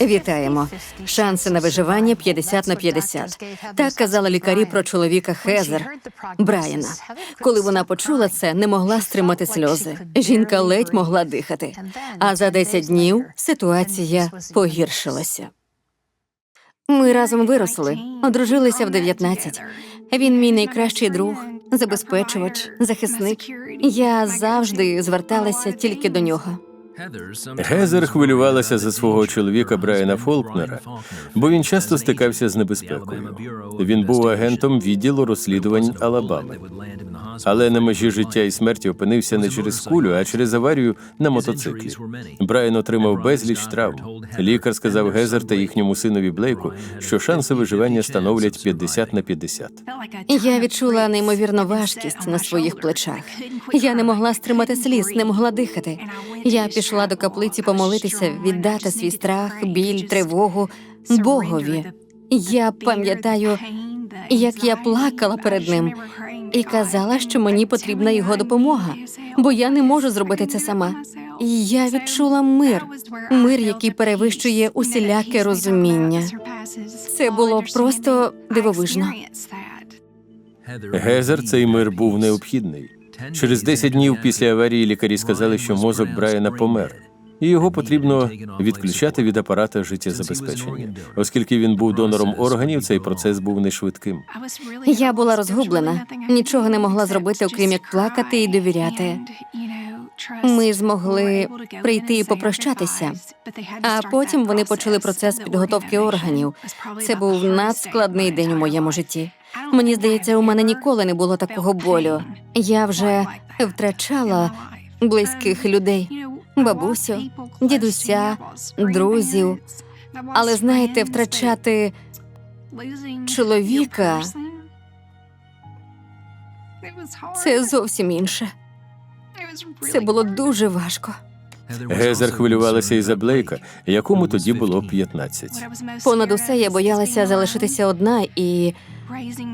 Вітаємо. Шанси на виживання 50 на 50. Так казали лікарі про чоловіка Хезер Брайана. Коли вона почула це, не могла стримати сльози. Жінка ледь могла дихати. А за 10 днів ситуація погіршилася. Ми разом виросли, одружилися в 19. Він мій найкращий друг, забезпечувач, захисник. Я завжди зверталася тільки до нього. Гезер хвилювалася за свого чоловіка Брайана Фолкнера, бо він часто стикався з небезпекою. Він був агентом відділу розслідувань Алабами. Але на межі життя і смерті опинився не через кулю, а через аварію на мотоциклі. Брайан отримав безліч травм. Лікар сказав Гезер та їхньому синові Блейку, що шанси виживання становлять 50 на 50. Я відчула неймовірну важкість на своїх плечах. Я не могла стримати сліз, не могла дихати. Я пішла до каплиці помолитися, віддати свій страх, біль, тривогу Богові. Я пам'ятаю, як я плакала перед ним і казала, що мені потрібна його допомога, бо я не можу зробити це сама. І я відчула мир, мир, який перевищує усіляке розуміння. Це було просто дивовижно. Гезер цей мир був необхідний. Через 10 днів після аварії лікарі сказали, що мозок Брайана помер, і його потрібно відключати від апарата життєзабезпечення. Оскільки він був донором органів, цей процес був не швидким. Я була розгублена, нічого не могла зробити, окрім як плакати і довіряти. Ми змогли прийти і попрощатися, а потім вони почали процес підготовки органів. Це був надскладний день у моєму житті. Мені здається, у мене ніколи не було такого болю. Я вже втрачала близьких людей, бабусю, дідуся, друзів. Але знаєте, втрачати чоловіка це зовсім інше. Це було дуже важко. Гезер хвилювалася і за Блейка, якому тоді було 15. Понад усе я боялася залишитися одна і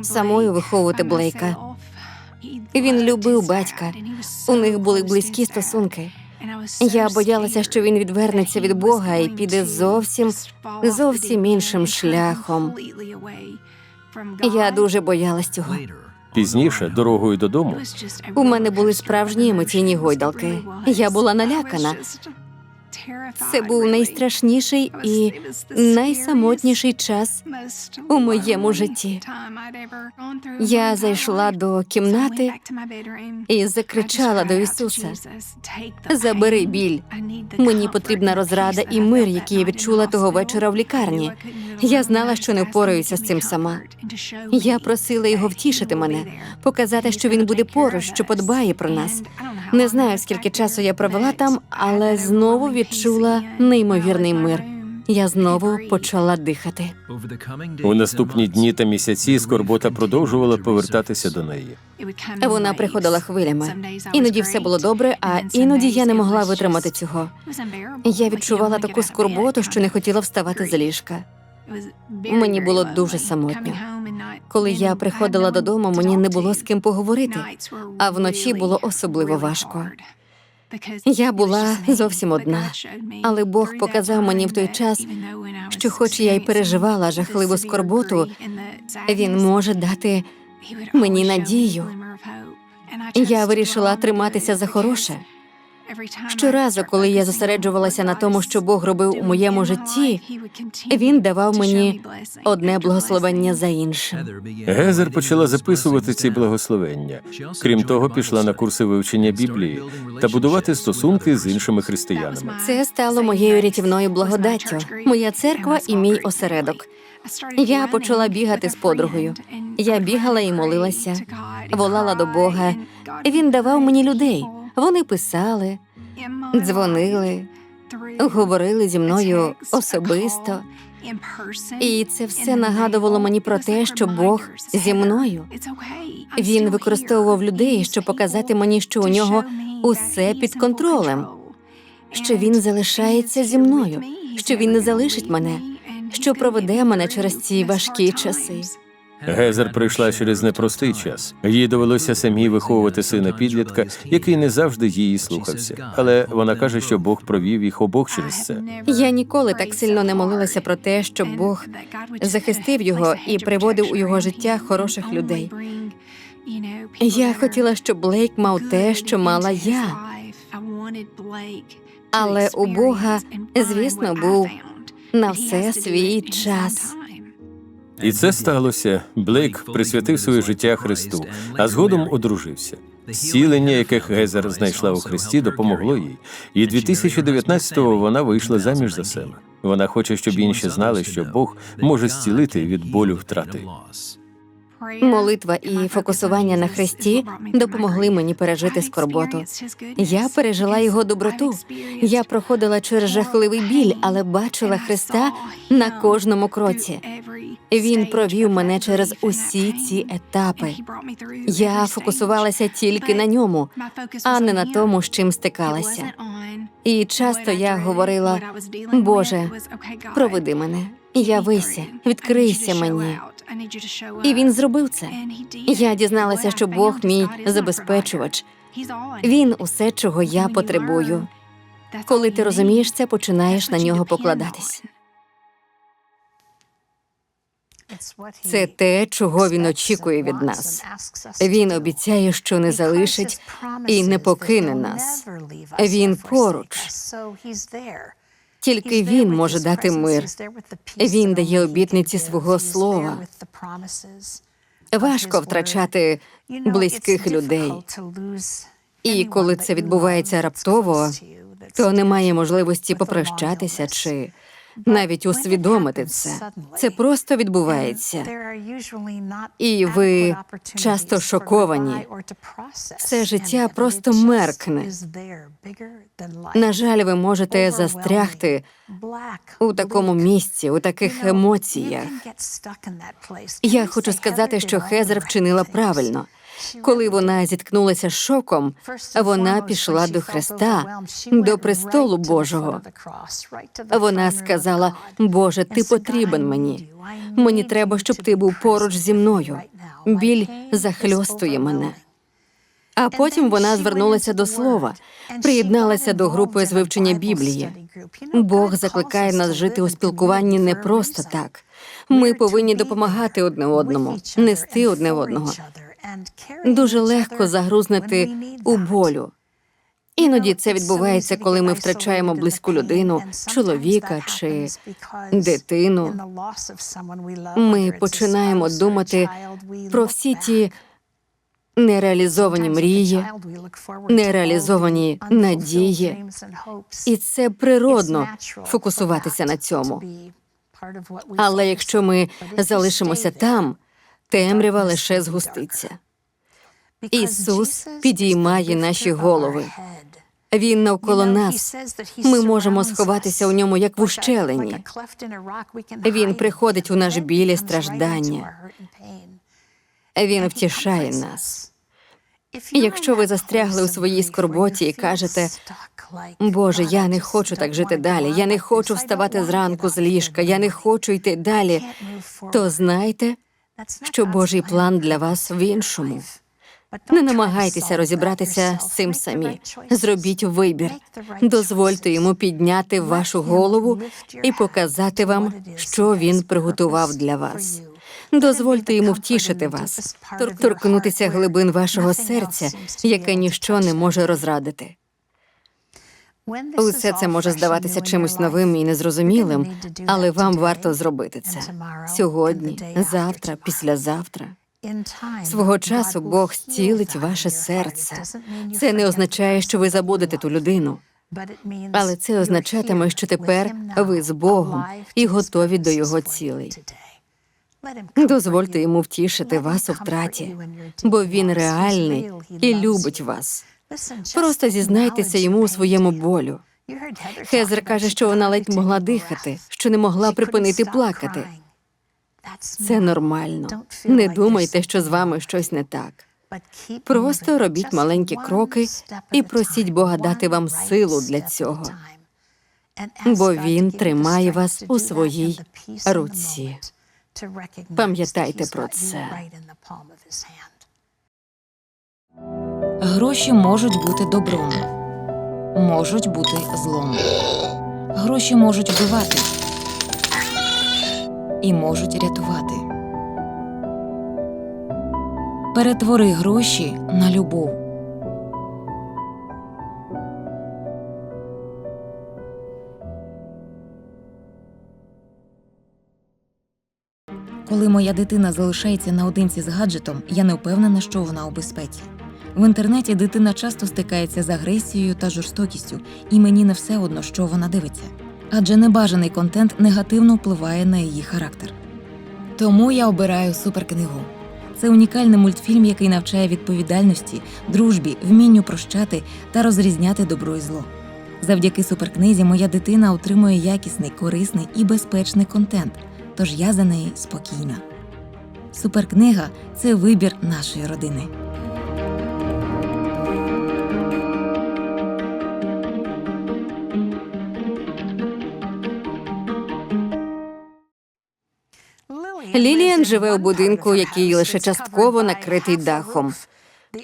самою виховувати Блейка. він любив батька. У них були близькі стосунки. Я боялася, що він відвернеться від Бога і піде зовсім, зовсім іншим шляхом. Я дуже боялась цього. Пізніше, дорогою додому, У мене були справжні емоційні гойдалки. Я була налякана. Це був найстрашніший і найсамотніший час у моєму житті. Я зайшла до кімнати і закричала до Ісуса: Забери біль. Мені потрібна розрада і мир, який я відчула того вечора в лікарні. Я знала, що не впораюся з цим сама. Я просила його втішити мене, показати, що він буде поруч, що подбає про нас. Не знаю, скільки часу я провела там, але знову відчула неймовірний мир. Я знову почала дихати. у наступні дні та місяці скорбота продовжувала повертатися до неї. Вона приходила хвилями. Іноді все було добре, а іноді я не могла витримати цього. Я відчувала таку скорботу, що не хотіла вставати з ліжка. Мені було дуже самотньо. Коли я приходила додому, мені не було з ким поговорити, а вночі було особливо важко. Я була зовсім одна, але Бог показав мені в той час, що, хоч я й переживала жахливу скорботу, він може дати мені надію. Я вирішила триматися за хороше. Щоразу, коли я зосереджувалася на тому, що Бог робив у моєму житті, він давав мені одне благословення за іншим. Гезер почала записувати ці благословення. Крім того, пішла на курси вивчення Біблії та будувати стосунки з іншими християнами. Це стало моєю рятівною благодаттю, моя церква і мій осередок. Я почала бігати з подругою. Я бігала і молилася, волала до Бога. Він давав мені людей. Вони писали, дзвонили, говорили зі мною особисто. І це все нагадувало мені про те, що Бог зі мною. Він використовував людей, щоб показати мені, що у нього усе під контролем, що він залишається зі мною, що він не залишить мене, що проведе мене через ці важкі часи. Гезер пройшла через непростий час. Їй довелося самій виховувати сина підлітка, який не завжди її слухався. Але вона каже, що Бог провів їх обох через це. Я ніколи так сильно не молилася про те, щоб Бог захистив його і приводив у його життя хороших людей. Я хотіла, щоб Блейк мав те, що мала я. Але у Бога, звісно, був на все свій час. І це сталося. Блейк присвятив своє життя Христу, а згодом одружився. Зцілення, яке Гезер знайшла у Христі, допомогло їй. І 2019-го вона вийшла заміж за себе. Вона хоче, щоб інші знали, що Бог може зцілити від болю втрати. Молитва і фокусування на Христі допомогли мені пережити скорботу. Я пережила його доброту. Я проходила через жахливий біль, але бачила Христа на кожному кроці. Він провів мене через усі ці етапи. Я фокусувалася тільки на ньому, а не на тому, з чим стикалася. І часто я говорила: Боже, проведи мене, явися, відкрийся мені. І він зробив це. Я дізналася, що Бог мій забезпечувач. Він усе, чого я потребую. Коли ти розумієш це, починаєш на нього покладатись. Це те, чого він очікує від нас. Він обіцяє, що не залишить і не покине нас. Він поруч. Тільки він може дати мир. Він дає обітниці свого слова. Важко втрачати близьких людей. І коли це відбувається раптово, то немає можливості попрощатися чи навіть усвідомити це. Це просто відбувається. І ви часто шоковані. Все життя просто меркне. На жаль, ви можете застрягти у такому місці, у таких емоціях. Я хочу сказати, що Хезер вчинила правильно. Коли вона зіткнулася з шоком, вона пішла до Христа, до престолу Божого. Вона сказала: Боже, ти потрібен мені. Мені треба, щоб ти був поруч зі мною. Біль захльостує мене. А потім вона звернулася до слова, приєдналася до групи з вивчення Біблії. Бог закликає нас жити у спілкуванні не просто так. Ми повинні допомагати одне одному, нести одне одного. Дуже легко загрузнути у болю. Іноді це відбувається, коли ми втрачаємо близьку людину, чоловіка чи дитину. Ми починаємо думати про всі ті нереалізовані мрії, нереалізовані надії, і це природно фокусуватися на цьому. Але якщо ми залишимося там, темрява лише згуститься. Ісус підіймає наші голови. Він навколо нас. Ми можемо сховатися у ньому, як в ущелині. Він приходить у наш біль і страждання. Він втішає нас. Якщо ви застрягли у своїй скорботі і кажете, Боже, я не хочу так жити далі, я не хочу вставати зранку з ліжка, я не хочу йти далі, то знайте, що Божий план для вас в іншому. Не намагайтеся розібратися з цим самі. Зробіть вибір. Дозвольте йому підняти вашу голову і показати вам, що він приготував для вас. Дозвольте йому втішити вас, тор- торкнутися глибин вашого серця, яке ніщо не може розрадити. Усе це може здаватися чимось новим і незрозумілим, але вам варто зробити це сьогодні, завтра, післязавтра. Свого часу Бог зцілить ваше серце. Це не означає, що ви забудете ту людину, але це означатиме, що тепер ви з Богом і готові до його цілей. Дозвольте йому втішити вас у втраті, бо він реальний і любить вас. Просто зізнайтеся йому у своєму болю. Хезер каже, що вона ледь могла дихати, що не могла припинити плакати. Це нормально. Не думайте, що з вами щось не так. Просто робіть маленькі кроки і просіть Бога дати вам силу для цього, бо Він тримає вас у своїй руці. Пам'ятайте про це. Гроші можуть бути добром, можуть бути злом. Гроші можуть вбивати і можуть рятувати. Перетвори гроші на любов. Коли моя дитина залишається наодинці з гаджетом, я не впевнена, що вона у безпеці. В інтернеті дитина часто стикається з агресією та жорстокістю, і мені не все одно, що вона дивиться. Адже небажаний контент негативно впливає на її характер. Тому я обираю суперкнигу. Це унікальний мультфільм, який навчає відповідальності, дружбі, вмінню прощати та розрізняти добро і зло. Завдяки суперкнизі моя дитина отримує якісний, корисний і безпечний контент, тож я за неї спокійна. Суперкнига це вибір нашої родини. Ліліан живе у будинку, який лише частково накритий дахом.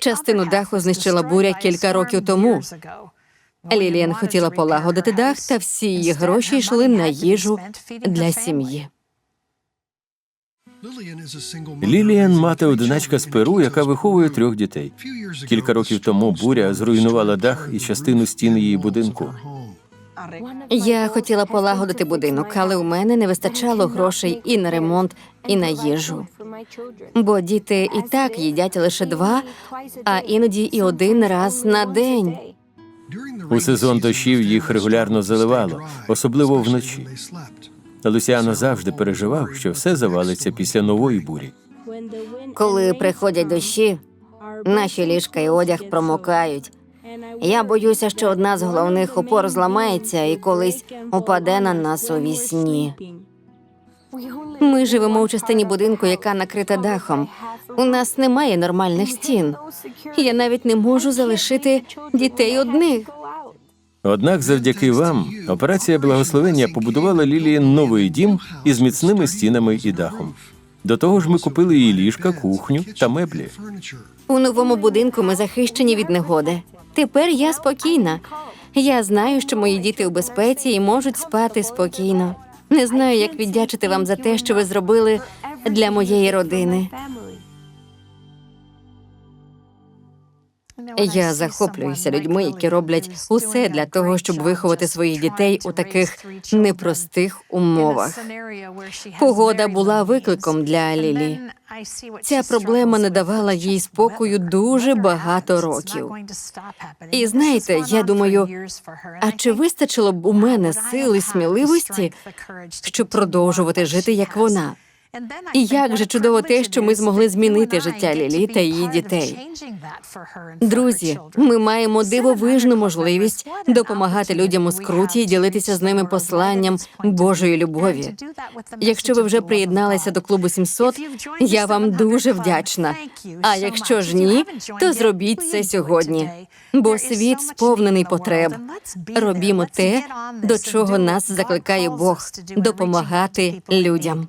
Частину даху знищила буря кілька років тому. Ліліан хотіла полагодити дах, та всі її гроші йшли на їжу для сім'ї. Ліліан мати одиначка з Перу, яка виховує трьох дітей. Кілька років тому буря зруйнувала дах і частину стін її будинку. Я хотіла полагодити будинок, але у мене не вистачало грошей і на ремонт, і на їжу. Бо діти і так їдять лише два, а іноді і один раз на день. У сезон дощів їх регулярно заливало, особливо вночі. Лусіано завжди переживав, що все завалиться після нової бурі. Коли приходять дощі, наші ліжка і одяг промокають. Я боюся, що одна з головних опор зламається і колись упаде на нас у вісні. Ми живемо у частині будинку, яка накрита дахом. У нас немає нормальних стін. Я навіть не можу залишити дітей одних. Однак, завдяки вам, операція благословення побудувала Лілії новий дім із міцними стінами і дахом. До того ж, ми купили їй ліжка, кухню та меблі. У новому будинку ми захищені від негоди. Тепер я спокійна. Я знаю, що мої діти у безпеці і можуть спати спокійно. Не знаю, як віддячити вам за те, що ви зробили для моєї родини. Я захоплююся людьми, які роблять усе для того, щоб виховати своїх дітей у таких непростих умовах. Погода була викликом для Лілі. Ця проблема не давала їй спокою дуже багато років. І знаєте, я думаю, а чи вистачило б у мене сили сміливості, щоб продовжувати жити як вона? І як же чудово те, що ми змогли змінити життя Лілі та її дітей. Друзі, ми маємо дивовижну можливість допомагати людям у скруті і ділитися з ними посланням Божої любові. Якщо ви вже приєдналися до клубу 700, я вам дуже вдячна. А якщо ж ні, то зробіть це сьогодні. Бо світ сповнений потреб. Робімо те, до чого нас закликає Бог допомагати людям.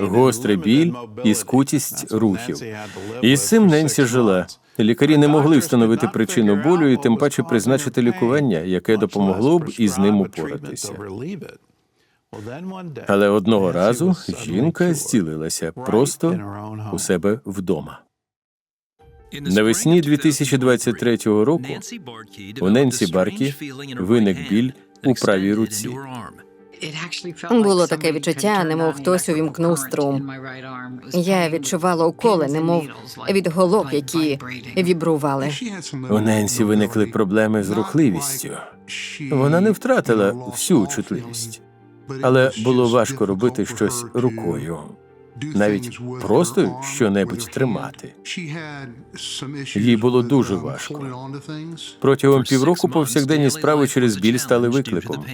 Гострий біль і скутість рухів. І з цим Ненсі жила. Лікарі не могли встановити причину болю і тим паче призначити лікування, яке допомогло б із ним упоратися. Але одного разу жінка зцілилася просто у себе вдома. Навесні 2023 року у Ненсі Баркі виник біль у правій руці. Було таке відчуття, немов хтось увімкнув струм. Я відчувала уколи, немов від голок, які вібрували. У Ненсі виникли проблеми з рухливістю. Вона не втратила всю чутливість. Але було важко робити щось рукою, навіть просто щонебудь тримати. Їй було дуже важко. Протягом півроку повсякденні справи через біль стали викликом.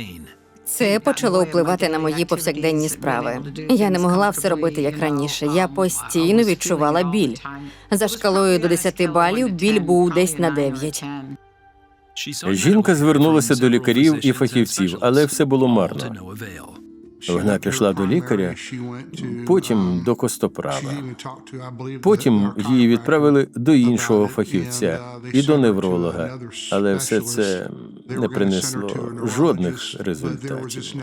Це почало впливати на мої повсякденні справи. Я не могла все робити як раніше. Я постійно відчувала біль. За шкалою до 10 балів біль був десь на 9. Жінка звернулася до лікарів і фахівців, але все було марно. Вона пішла до лікаря, потім до костоправа. Потім її відправили до іншого фахівця і до невролога, але все це не принесло жодних результатів.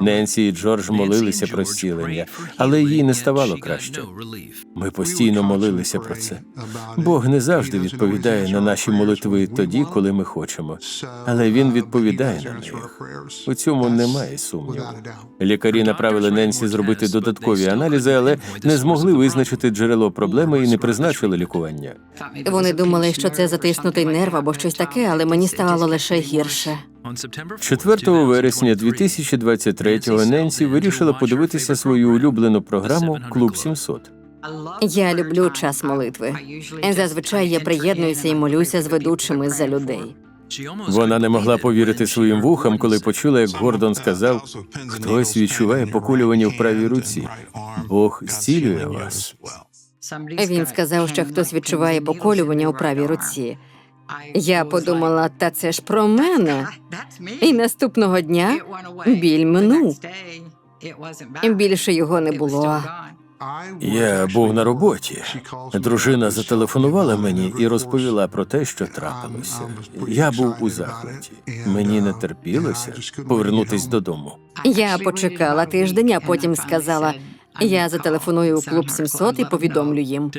Ненсі і Джордж молилися про зцілення, але їй не ставало краще. Ми постійно молилися про це. Бог не завжди відповідає на наші молитви тоді, коли ми хочемо, але він відповідає на них. У цьому немає сумніву. Лікарі направили Ненсі зробити додаткові аналізи, але не змогли визначити джерело проблеми і не призначили лікування. Вони думали, що це затиснутий нерв або щось таке, але мені ставало лише гірше. 4 вересня 2023-го Ненсі вирішила подивитися свою улюблену програму Клуб 700. Я люблю час молитви. Зазвичай я приєднуюся і молюся з ведучими за людей. Вона не могла повірити своїм вухам, коли почула, як Гордон сказав: хтось відчуває покулювання в правій руці. Бог зцілює вас. Він сказав, що хтось відчуває поколювання у правій руці. Я подумала, та це ж про мене. І наступного дня біль минув. Більше його не було. Я був на роботі. Дружина зателефонувала мені і розповіла про те, що трапилося. Я був у захваті. Мені не терпілося повернутись додому. Я почекала тиждень, а потім сказала: я зателефоную у клуб 700 і повідомлю їм.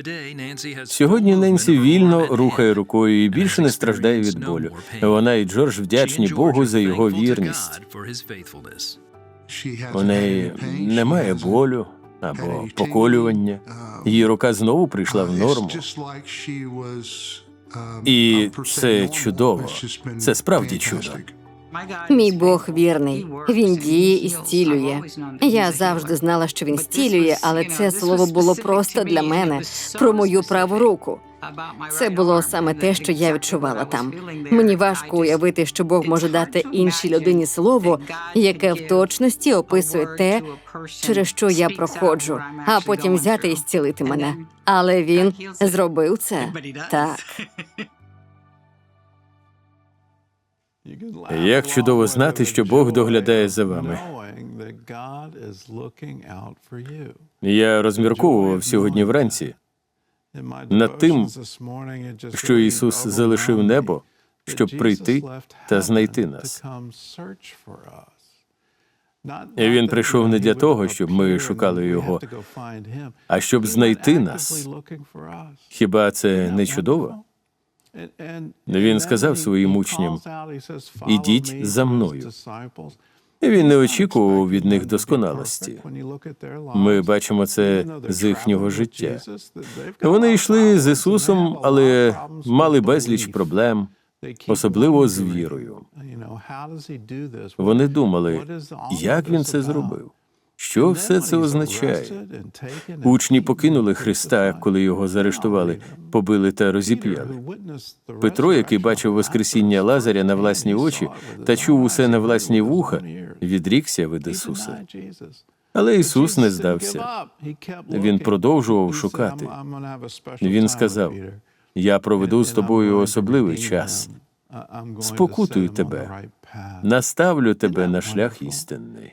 Сьогодні Ненсі вільно рухає рукою і більше не страждає від болю. Вона і Джордж вдячні Богу за його вірність. У неї немає болю або поколювання. Її рука знову прийшла в норму. І це чудово. Це справді чудо. Мій Бог вірний. Він діє і зцілює. Я завжди знала, що він зцілює, але це слово було просто для мене про мою праву руку. Це було саме те, що я відчувала там. Мені важко уявити, що Бог може дати іншій людині слово, яке в точності описує те, через що я проходжу, а потім взяти і зцілити мене. Але він зробив це так. Як чудово знати, що Бог доглядає за вами. Я розмірковував сьогодні вранці над тим, що Ісус залишив небо, щоб прийти та знайти нас. І він прийшов не для того, щоб ми шукали його, А щоб знайти нас, хіба це не чудово? Він сказав своїм учням: «Ідіть за мною». І він не очікував від них досконалості. Ми бачимо це з їхнього життя. Вони йшли з Ісусом, але мали безліч проблем, особливо з вірою. Вони думали, як він це зробив? Що все це означає? Учні покинули Христа, коли його заарештували, побили та розіп'яли. Петро, який бачив Воскресіння Лазаря на власні очі та чув усе на власні вуха, відрікся від Ісуса. Але Ісус не здався. Він продовжував шукати. Він сказав: Я проведу з тобою особливий час, спокутую тебе, наставлю тебе на шлях істинний.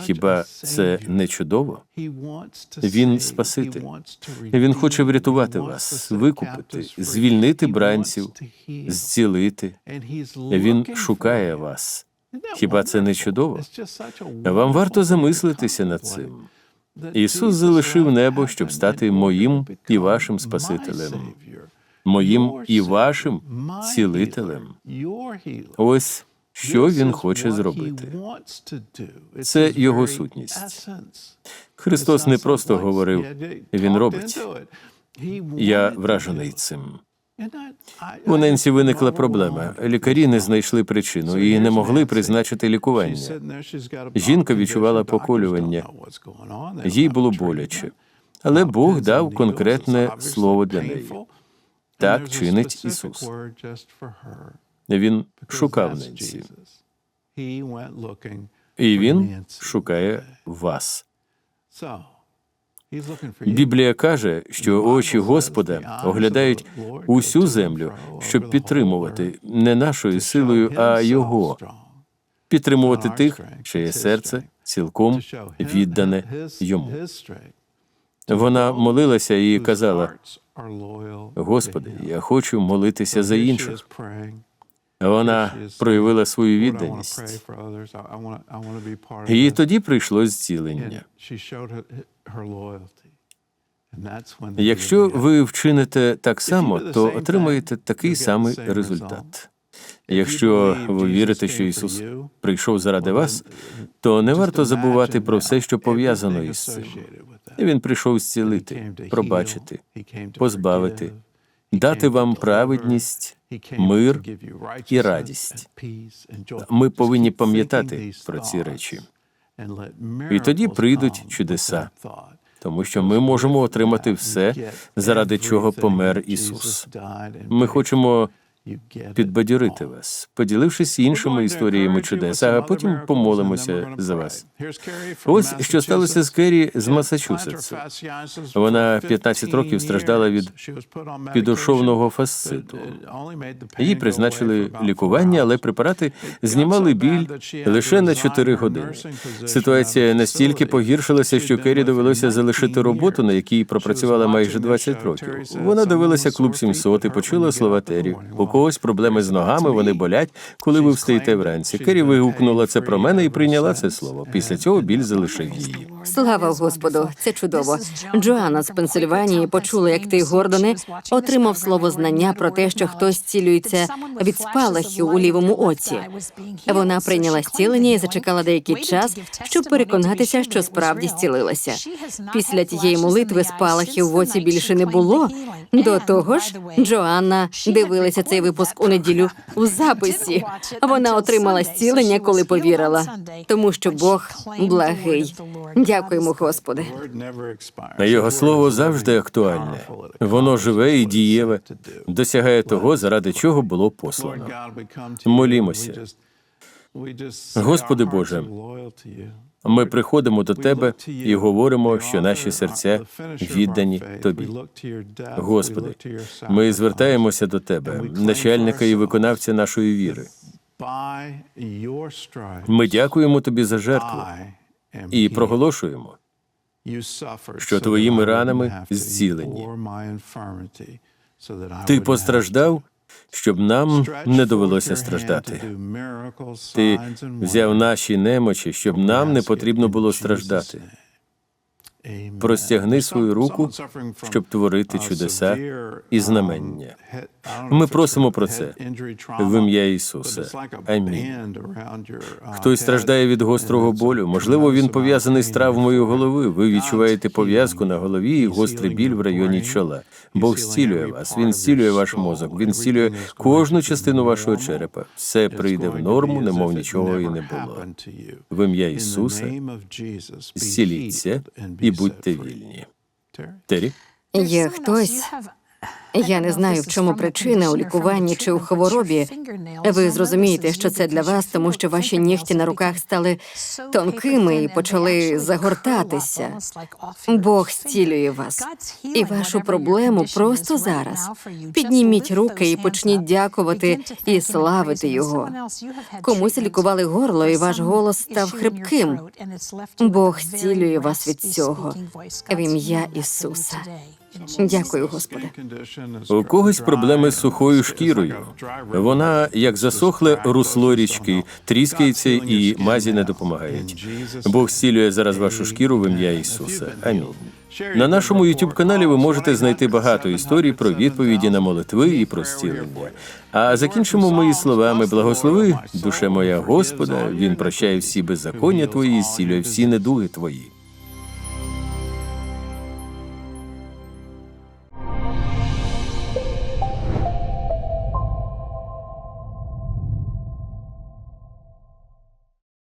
Хіба це не чудово? Він Спаситель. Він хоче врятувати вас, викупити, звільнити бранців, зцілити. Він шукає вас. Хіба це не чудово? Вам варто замислитися над цим. Ісус залишив небо, щоб стати моїм і вашим Спасителем, моїм і вашим цілителем. Ось що він хоче зробити. Це його сутність. Христос не просто говорив, він робить. Я вражений цим. У Ненсі виникла проблема. Лікарі не знайшли причину і не могли призначити лікування. Жінка відчувала поколювання. Їй було боляче. Але Бог дав конкретне слово для неї. Так чинить Ісус. Він шукав Ненсі. І він шукає вас. Біблія каже, що очі Господа оглядають усю землю, щоб підтримувати не нашою силою, а Його, підтримувати тих, чиє серце цілком віддане йому. Вона молилася і казала: Господи, я хочу молитися за інших. Вона проявила свою відданість. І тоді прийшло зцілення. Якщо ви вчините так само, то отримаєте такий самий результат. Якщо ви вірите, що Ісус прийшов заради вас, то не варто забувати про все, що пов'язано із цим. Він прийшов зцілити, пробачити, позбавити, дати вам праведність, мир і радість. Ми повинні пам'ятати про ці речі. І тоді прийдуть чудеса, тому що ми можемо отримати все, заради чого помер Ісус. Ми хочемо підбадьорити вас, поділившись іншими історіями чудес, а потім помолимося за вас. Ось що сталося з Керрі з Масачусетсу. Вона 15 років страждала від підошовного фасциту. Їй призначили лікування, але препарати знімали біль лише на 4 години. Ситуація настільки погіршилася, що Керрі довелося залишити роботу, на якій пропрацювала майже 20 років. Вона дивилася клуб 700 і почула слова Террі. У когось проблеми з ногами, вони болять, коли ви встаєте вранці. Керрі вигукнула це про мене і прийняла це слово. Після цього біль залишив її. Слава Господу, це чудово. Джоанна з Пенсильванії почула, як ти, Гордоне, отримав слово знання про те, що хтось цілюється від спалахів у лівому оці. Вона прийняла зцілення і зачекала деякий час, щоб переконатися, що справді зцілилася. Після тієї молитви спалахів в оці більше не було. До того ж, Джоанна дивилася цей випуск у неділю у записі. Вона отримала зцілення, коли повірила, тому що Бог благий. Дякуємо, Господи. Його слово завжди актуальне. Воно живе і дієве, досягає того, заради чого було послано. Молімося. Господи Боже, Ми приходимо до Тебе і говоримо, що наші серця віддані Тобі. Господи, ми звертаємося до Тебе, начальника і виконавця нашої віри. Ми дякуємо Тобі за жертву і проголошуємо, що твоїми ранами зцілені. Ти постраждав, щоб нам не довелося страждати. Ти взяв наші немочі, щоб нам не потрібно було страждати. Простягни свою руку, щоб творити чудеса і знамення. Ми просимо про це в ім'я Ісуса. Амінь. Хтось страждає від гострого болю. Можливо, він пов'язаний з травмою голови. Ви відчуваєте пов'язку на голові і гострий біль в районі чола. Бог зцілює вас. Він зцілює ваш мозок. Він зцілює кожну частину вашого черепа. Все прийде в норму, немов нічого і не було. В ім'я Ісуса зціліться і будьте вільні. Террі? Є хтось. Я не знаю, в чому причина у лікуванні чи у хворобі. Ви зрозумієте, що це для вас, тому що ваші нігті на руках стали тонкими і почали загортатися. Бог зцілює вас і вашу проблему просто зараз. Підніміть руки і почніть дякувати і славити його. Комусь лікували горло, і ваш голос став хрипким. Бог зцілює вас від цього в ім'я Ісуса. Дякую, Господи. У когось проблеми з сухою шкірою. Вона, як засохле русло річки, тріскається і мазі не допомагають. Бог зцілює зараз вашу шкіру в ім'я Ісуса. Амінь. На нашому youtube каналі ви можете знайти багато історій про відповіді на молитви і про зцілення. А закінчимо мої словами: благослови, душе моя Господа, Він прощає всі беззаконня твої, зцілює всі недуги твої.